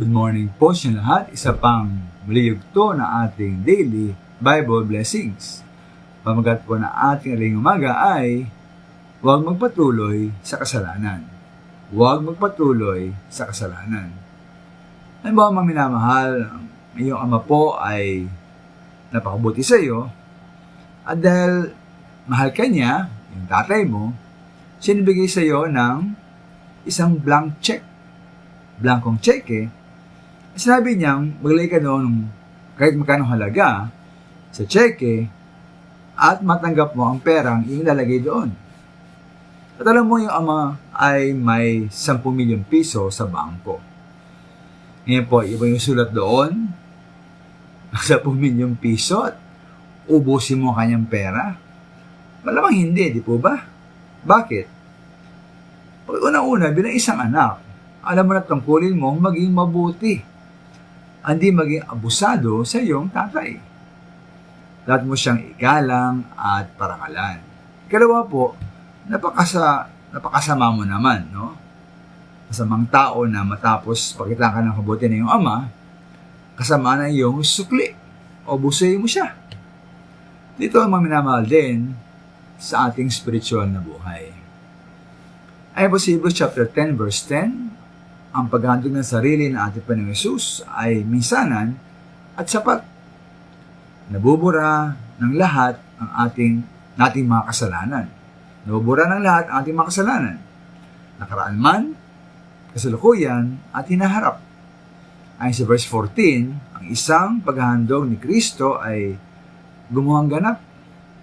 Good morning po sa lahat. Isa pang muli yugto na ating daily Bible blessings. Pamagat po na ating aling umaga ay huwag magpatuloy sa kasalanan. Huwag magpatuloy sa kasalanan. Ano ba mga minamahal, iyong ama po ay napakabuti sa iyo at dahil mahal ka niya, yung tatay mo, sinibigay sa iyo ng isang blank check. Blankong check eh. Sinabi niyang maglagay ka noon kahit magkano halaga sa cheque at matanggap mo ang perang ilalagay doon. At alam mo yung ama ay may 10 milyong piso sa bangko. Ngayon po, iba yung sulat doon, 10 milyong piso at ubusin mo ang kanyang pera. Malamang hindi, di po ba? Bakit? Pag unang-una, bilang isang anak, alam mo na tungkulin mo maging mabuti. Hindi maging abusado sa iyong tatay. Lahat mo siyang igalang at parangalan. Ikalawa po, napakasa, napakasama mo naman, no? Kasamang tao na matapos pakita ka ng kabuti ng iyong ama, kasama na iyong sukli o busayin mo siya. Dito ang mga minamahal din sa ating spiritual na buhay. Ay po sa Hebrews chapter 10 verse 10, ang paghandog ng sarili ng ating Panginoong Yesus ay minsanan at sapat. Nabubura ng lahat ang ating nating mga kasalanan. Nabubura ng lahat ang ating mga kasalanan. Nakaraan man, kasalukuyan at hinaharap. Ayon sa verse 14, ang isang paghahandog ni Kristo ay gumuhang ganap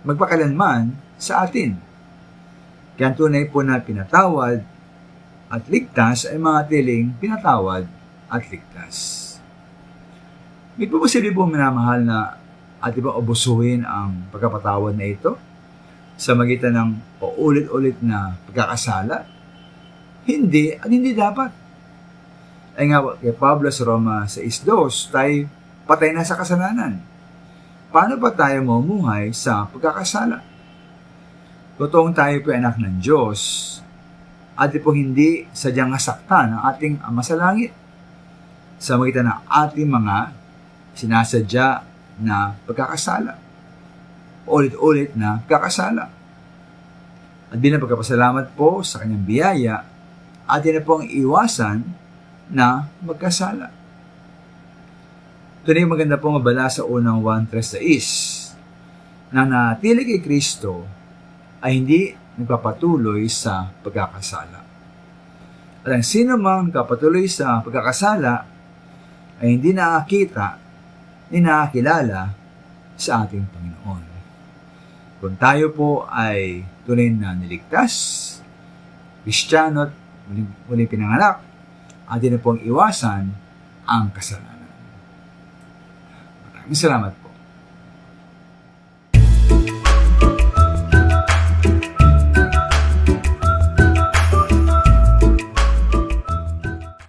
magpakalanman sa atin. Kaya tunay po na pinatawad at ligtas ay mga tiling pinatawad at ligtas. May po ba sila po minamahal na ating ba obusuhin ang pagkapatawad na ito sa magitan ng paulit-ulit na pagkakasala? Hindi at hindi dapat. Ay nga kay Pablo sa Roma sa 6.2, tayo patay na sa kasalanan. Paano pa tayo mamumuhay sa pagkakasala? Totoong tayo po anak ng Diyos at po hindi sadyang nasaktan ang ating Ama sa Langit sa magitan ng ating mga sinasadya na pagkakasala. Ulit-ulit na pagkakasala. At bilang pagkapasalamat po sa kanyang biyaya, atin na po ang iwasan na magkasala. Ito na yung maganda po mabala sa unang 1.3.6 na natili kay Kristo ay hindi nagpapatuloy sa pagkakasala. At ang sino mang nagpapatuloy sa pagkakasala ay hindi nakakita ni nakakilala sa ating Panginoon. Kung tayo po ay tunay na niligtas, Kristiyano at muling, muling pinanganak, atin na pong iwasan ang kasalanan. Maraming salamat po.